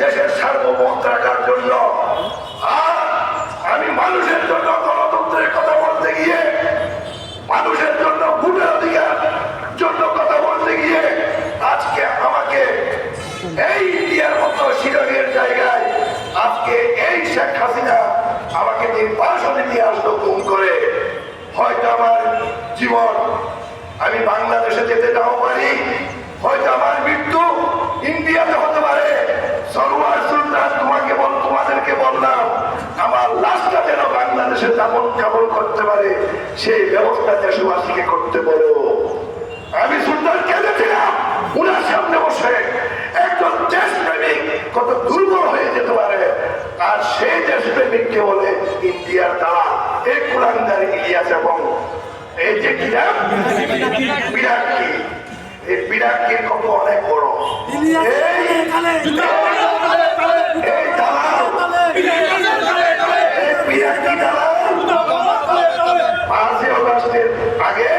দেশের সার্বভৌমত্ব রাখার জন্য। আর আমি মানুষের জন্য গণতন্ত্রের কথা বলতে গিয়ে, মানুষের জন্য ভোটের অধিকার জন্য কথা বলতে গিয়ে আজকে আমাকে এই ইন্ডিয়ার মতো শিরঙের জায়গায়, আজকে এই শেখ হাসিনা আমাকে যে নির্বাসনে নিয়ে আসলো গুম করে। হয়তো আমার জীবন আমি বাংলাদেশে যেতে নাও পারি, হয়তো আমার মৃত্যু ইন্ডিয়াতে বাংলাদেশে যাপন কাপড় করতে পারে সেই ব্যবস্থা দেশবাসীকে করতে বলো আমি সুলতান কেঁদেছিলাম উনার সামনে বসে একজন দেশপ্রেমিক কত দুর্বল হয়ে যেতে পারে। আর সেই দেশপ্রেমিককে বলে ইন্ডিয়ার দ্বারা এই কুলাঙ্গার ইলিয়াস এবং এই যে বিরাট কি? এই বিরাট কি কত অনেক বড়। এই এই দালাল এই বিরাট কি দালাল পাঁচই অগস্টের আগে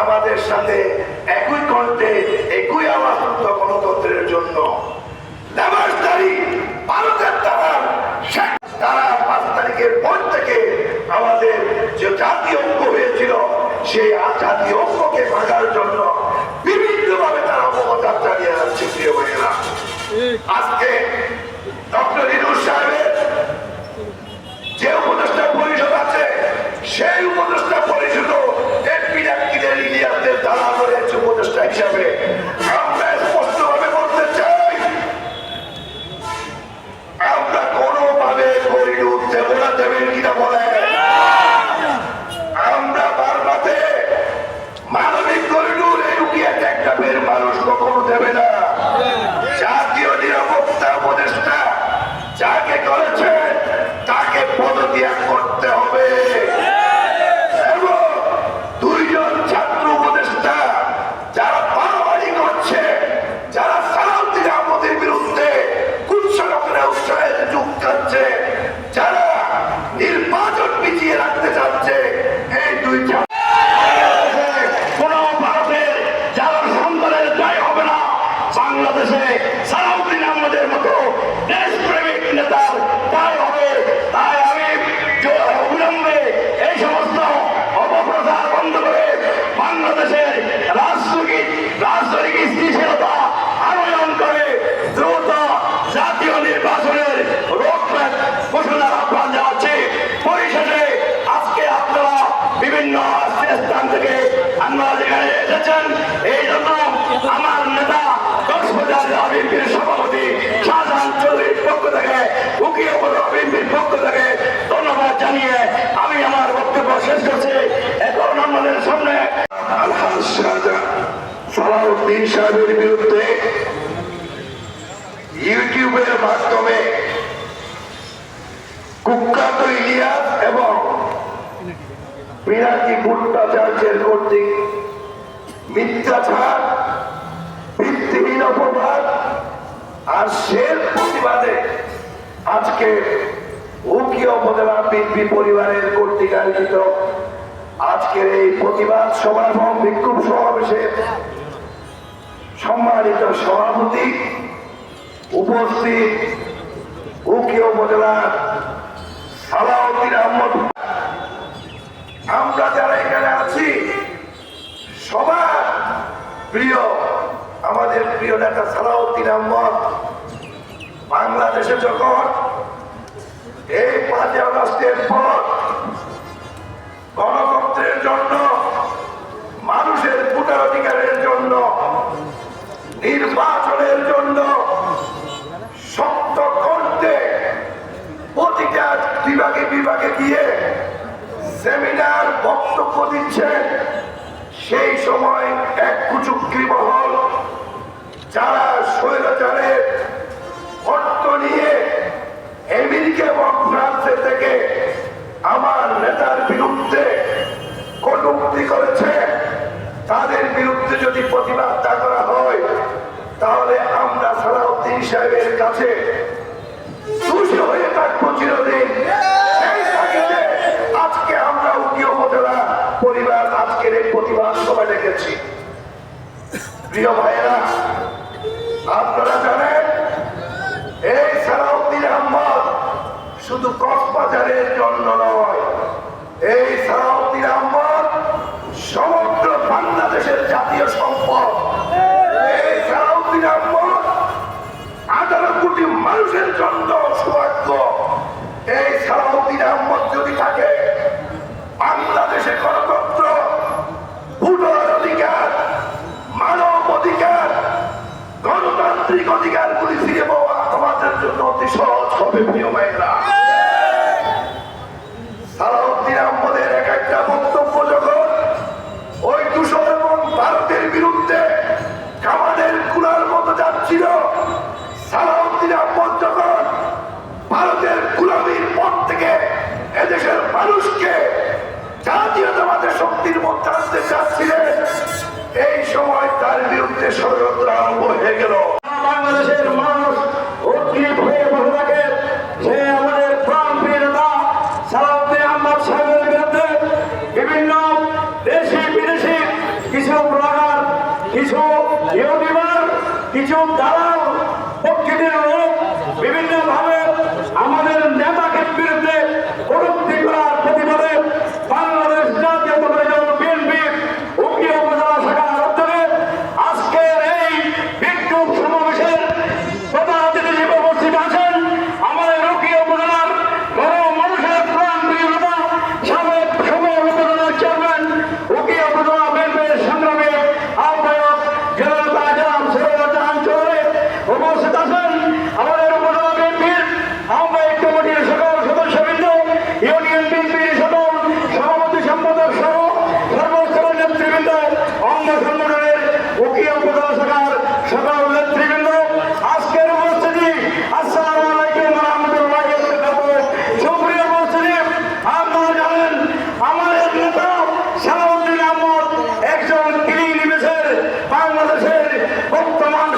আমাদের সাথে একই কণ্ঠে একই আওয়াজ তুলত গণতন্ত্রের জন্য লেবাসদারি ভারতের দ্বারা শেখ তারা পাঁচ তারিখের পর থেকে আমাদের যে জাতীয় ঐক্য হয়েছিল সেই জাতীয় ঐক্যকে ভাঙার জন্য বিভিন্নভাবে তারা অপপ্রচার চালিয়ে যাচ্ছে প্রিয় ভাইয়েরা আজকে সালাউদ্দিন বিরুদ্ধে ইউটিউবের মাধ্যমে কুখ্যাত ইলিয়াস এবং পিনাকি ভট্টাচার্যের কর্তৃক মিথ্যাচার, ভিত্তিহীন অপবাদ আর সের প্রতিবাদে আজকে উকিয় উপজেলা বিপি পরিবারের কর্তৃক আয়োজিত আজকের এই প্রতিবাদ এবং বিক্ষোভ সমাবেশের সম্মানিত সভাপতি, উপস্থিত উকিয় উপজেলার সালাউদ্দিন আহমদ। আমরা যারা এখানে আছি, সবার প্রিয়, আমাদের প্রিয় নেতা সালাউদ্দিন আহমদ, বাংলাদেশে যখন এই পাঁচই আগস্টের পর দিচ্ছেন সেই সময় এক কুচুক্রি মহল যারা স্বৈরাচারের অর্থ নিয়ে আমেরিকা এবং ফ্রান্সের থেকে আমার নেতার বিরুদ্ধে কটুক্তি করেছে, তাদের বিরুদ্ধে যদি প্রতিবাদ করা হয়, তাহলে আমরা সালাউদ্দিন সাহেবের কাছে প্রিয় ভাইয়েরা আপনারা জানেন এই সালাউদ্দিন আহমদ শুধু কক্সবাজারের জন্য মানুষকে জাতীয়তাবাদের শক্তির মধ্যে আনতে চাচ্ছিলেন এই সময় তার বিরুদ্ধে ষড়যন্ত্র আরম্ভ হয়ে গেল। যে আমাদের বিভিন্ন বিদেশি কিছু ব্লগার বর্তমান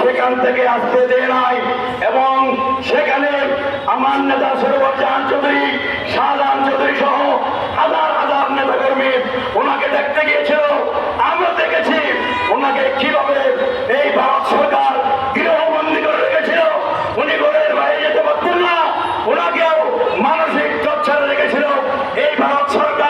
সেখান থেকে আসতে দেয় নাই। এবং সেখানে আমার নেতা সরোবর জাহান চৌধুরী, শাহজাহান চৌধুরী সহ হাজার হাজার নেতাকর্মী ওনাকে দেখতে গিয়েছিল। আমরা দেখেছি ওনাকে কীভাবে এই ভারত সরকার গৃহবন্দী করে রেখেছিল। উনি ঘরের বাইরে যেতে পারতেন না। ওনাকেও মানসিক চর্চা রেখেছিল। এই ভারত সরকার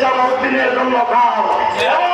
জামাউদ্দিনের জন্য এবং